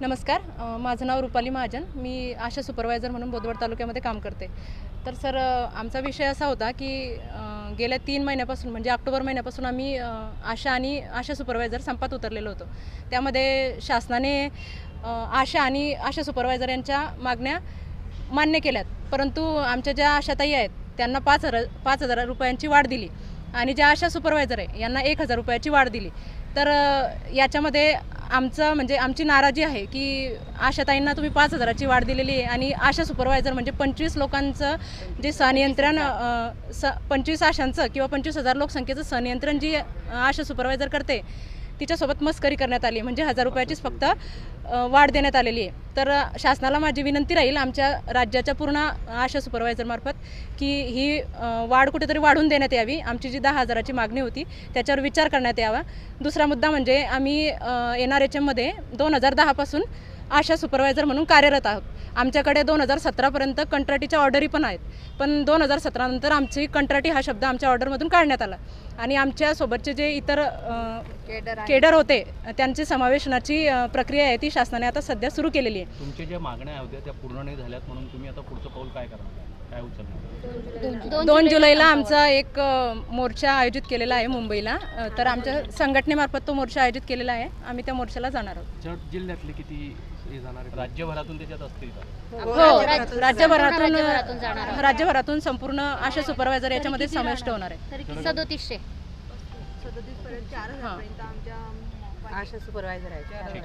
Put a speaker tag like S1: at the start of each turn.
S1: नमस्कार माझं नाव रुपाली महाजन. मी आशा सुपरवायझर म्हणून बोदवड तालुक्यामध्ये काम करते. तर सर आमचा विषय असा होता की गेल्या तीन महिन्यापासून म्हणजे ऑक्टोबर महिन्यापासून आम्ही आशा आणि आशा सुपरवायझर संपात उतरलेलो होतो. त्यामध्ये शासनाने आशा आणि आशा सुपरवायझर यांच्या मागण्या मान्य केल्यात. परंतु आमच्या ज्या आशाताई आहेत त्यांना पाच हजार पाच हजार रुपयांची वाढ दिली. आणि ज्या आशा सुपरवायझर आहे यांना एक हजार रुपयाची वाढ दिली. तर याच्यामध्ये आमचं म्हणजे आमची नाराजी आहे की आशाताईंना तुम्ही पाच हजाराची वाढ दिलेली आहे आणि आशा सुपरवायझर म्हणजे पंचवीस लोकांचं जे सनियंत्रण स पंचवीस आशांचं किंवा पंचवीस हजार लोकसंख्येचं सनियंत्रण जी आशा सुपरवायझर करते तिच्यासोबत मस्करी करण्यात आली. म्हणजे हजार रुपयाचीच फक्त वाढ देण्यात आलेली आहे. तर शासनाला माझी विनंती राहील आमच्या राज्याच्या पूर्ण आशा सुपरवायझरमार्फत की ही वाढ कुठेतरी वाढून देण्यात यावी. आमची जी दहा हजाराची मागणी होती त्याच्यावर विचार करण्यात यावा. दुसरा मुद्दा म्हणजे आम्ही एन आर एच एममध्ये दोन हजार दहापासून आशा सुपरवायझर म्हणून कार्यरत आहोत. आमच्याकडे दोन हजार सतरापर्यंत कंत्राटीच्या ऑर्डरी पण आहेत. पण दोन हजार सतरानंतर आमची कंत्राटी हा शब्द आमच्या ऑर्डरमधून काढण्यात आला. आणि आमच्यासोबतचे जे इतर केडर होते. त्यांची समावेशनाची प्रक्रिया आहे ती शासनाने आता सध्या सुरू केलेली आहे.
S2: तुमच्या ज्या मागण्या होत्या त्या पूर्ण नाही झाल्यात म्हणून तुम्ही आता पुढचं पाऊल काय करणार? काय उचलणार?
S1: दोन जुलैला आमचा एक मोर्चा आयोजित केलेला आहे मुंबईला. तर आमच्या संघटनेमार्फत तो मोर्चा आयोजित केलेला आहे. आम्ही त्या मोर्चाला जाणार आहोत.
S3: जिल्ह्यातले किती हे?
S2: राज्यभरातून त्याच्यात असतील का?
S1: हो राज्यभरातून राज्यभरातून संपूर्ण आशा सुपरवायझर याच्यामध्ये समाविष्ट होणार आहे.
S4: तरी सदोतीसशे
S1: हां.
S5: आशा सुपरवायझर आहे